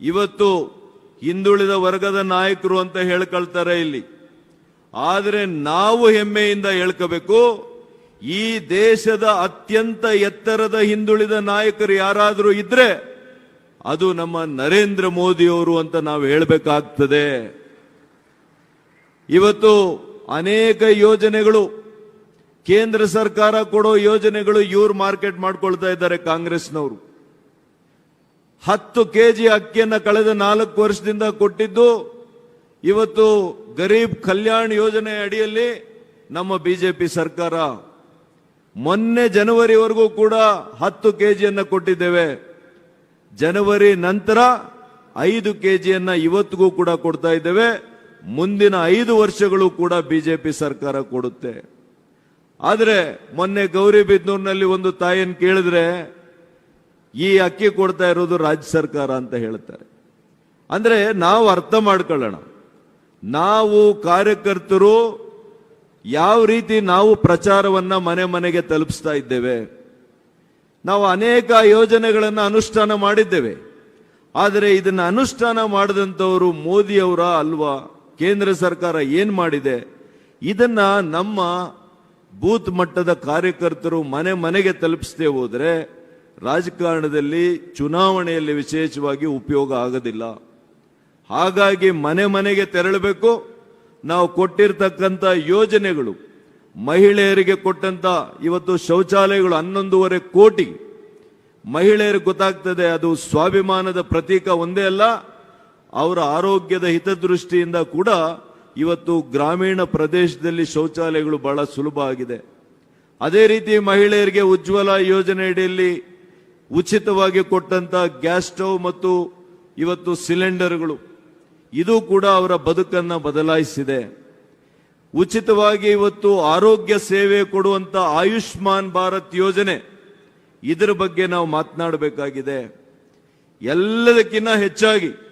ಇವತ್ತು ಹಿಂದುಳಿದ ವರ್ಗದ ನಾಯಕರು ಅಂತ ಹೇಳ್ಕೊಳ್ತಾರೆ ಇಲ್ಲಿ. ಆದರೆ ನಾವು ಹೆಮ್ಮೆಯಿಂದ ಹೇಳ್ಕೋಬೇಕು, ಈ ದೇಶದ ಅತ್ಯಂತ ಎತ್ತರದ ಹಿಂದುಳಿದ ನಾಯಕರು ಯಾರಾದರೂ ಇದ್ರೆ ಅದು ನಮ್ಮ ನರೇಂದ್ರ ಮೋದಿಯವರು ಅಂತ ನಾವು ಹೇಳಬೇಕಾಗ್ತದೆ. ಇವತ್ತು ಅನೇಕ ಯೋಜನೆಗಳು, ಕೇಂದ್ರ ಸರ್ಕಾರ ಕೊಡೋ ಯೋಜನೆಗಳು ಇವ್ರು ಮಾರ್ಕೆಟ್ ಮಾಡ್ಕೊಳ್ತಾ ಇದ್ದಾರೆ ಕಾಂಗ್ರೆಸ್ನವರು. ಹತ್ತು ಕೆ ಜಿ ಅಕ್ಕಿಯನ್ನು ಕಳೆದ ನಾಲ್ಕು ವರ್ಷದಿಂದ ಕೊಟ್ಟಿದ್ದು, ಇವತ್ತು ಗರೀಬ್ ಕಲ್ಯಾಣ್ ಯೋಜನೆ ಅಡಿಯಲ್ಲಿ ನಮ್ಮ ಬಿಜೆಪಿ ಸರ್ಕಾರ. ಮೊನ್ನೆ ಜನವರಿವರೆಗೂ ಕೂಡ ಹತ್ತು ಕೆ ಜಿಯನ್ನು ಕೊಟ್ಟಿದ್ದೇವೆ. ಜನವರಿ ನಂತರ ಐದು ಕೆ ಜಿಯನ್ನು ಇವತ್ತಿಗೂ ಕೂಡ ಕೊಡ್ತಾ ಇದ್ದೇವೆ. ಮುಂದಿನ ಐದು ವರ್ಷಗಳು ಕೂಡ ಬಿಜೆಪಿ ಸರ್ಕಾರ ಕೊಡುತ್ತೆ. ಆದರೆ ಮೊನ್ನೆ ಗೌರಿಬಿದನೂರಿನಲ್ಲಿ ಒಂದು ತಾಯಿಯನ್ನು ಕೇಳಿದ್ರೆ ಈ ಅಕ್ಕಿ ಕೊಡ್ತಾ ಇರೋದು ರಾಜ್ಯ ಸರ್ಕಾರ ಅಂತ ಹೇಳ್ತಾರೆ. ಅಂದರೆ ನಾವು ಅರ್ಥ ಮಾಡ್ಕೊಳ್ಳೋಣ. ನಾವು ಕಾರ್ಯಕರ್ತರು ಯಾವ ರೀತಿ ನಾವು ಪ್ರಚಾರವನ್ನು ಮನೆ ಮನೆಗೆ ತಲುಪಿಸ್ತಾ ಇದ್ದೇವೆ. ನಾವು ಅನೇಕ ಯೋಜನೆಗಳನ್ನು ಅನುಷ್ಠಾನ ಮಾಡಿದ್ದೇವೆ. ಆದರೆ ಇದನ್ನು ಅನುಷ್ಠಾನ ಮಾಡಿದಂಥವರು ಮೋದಿಯವರ ಅಲ್ವಾ? ಕೇಂದ್ರ ಸರ್ಕಾರ ಏನು ಮಾಡಿದೆ? ಇದನ್ನು ನಮ್ಮ ಬೂತ್ ಮಟ್ಟದ ಕಾರ್ಯಕರ್ತರು ಮನೆ ಮನೆಗೆ ತಲುಪಿಸದೆ ಹೋದ್ರೆ ರಾಜಕಾರಣದಲ್ಲಿ ಚುನಾವಣೆಯಲ್ಲಿ ವಿಶೇಷವಾಗಿ ಉಪಯೋಗ ಆಗೋದಿಲ್ಲ. ಹಾಗಾಗಿ ಮನೆ ಮನೆಗೆ ತೆರಳಬೇಕು. ನಾವು ಕೊಟ್ಟಿರ್ತಕ್ಕಂಥ ಯೋಜನೆಗಳು, ಮಹಿಳೆಯರಿಗೆ ಕೊಟ್ಟಂತ ಇವತ್ತು ಶೌಚಾಲಯಗಳು ಹನ್ನೊಂದೂವರೆ ಕೋಟಿ. ಮಹಿಳೆಯರಿಗೆ ಗೊತ್ತಾಗ್ತದೆ ಅದು ಸ್ವಾಭಿಮಾನದ ಪ್ರತೀಕ ಒಂದೇ ಅಲ್ಲ, ಅವರ ಆರೋಗ್ಯದ ಹಿತದೃಷ್ಟಿಯಿಂದ ಕೂಡ ಇವತ್ತು ಗ್ರಾಮೀಣ ಪ್ರದೇಶದಲ್ಲಿ ಶೌಚಾಲಯಗಳು ಬಹಳ ಸುಲಭ ಆಗಿದೆ. ಅದೇ ರೀತಿ ಮಹಿಳೆಯರಿಗೆ ಉಜ್ವಲ ಯೋಜನೆ ಅಡಿಯಲ್ಲಿ ಉಚಿತವಾಗಿ ಕೊಟ್ಟಂತ ಗ್ಯಾಸ್ ಸ್ಟವ್ ಮತ್ತು ಇವತ್ತು ಸಿಲಿಂಡರ್ಗಳು. ಇದು ಕೂಡ ಅವರ ಬದುಕನ್ನ ಬದಲಾಯಿಸಿದೆ. ಉಚಿತವಾಗಿ ಇವತ್ತು ಆರೋಗ್ಯ ಸೇವೆ ಕೊಡುವಂತ ಆಯುಷ್ಮಾನ್ ಭಾರತ್ ಯೋಜನೆ ಇದರ ಬಗ್ಗೆ ನಾವು ಮಾತನಾಡಬೇಕಾಗಿದೆ. ಎಲ್ಲದಕ್ಕಿಂತ ಹೆಚ್ಚಾಗಿ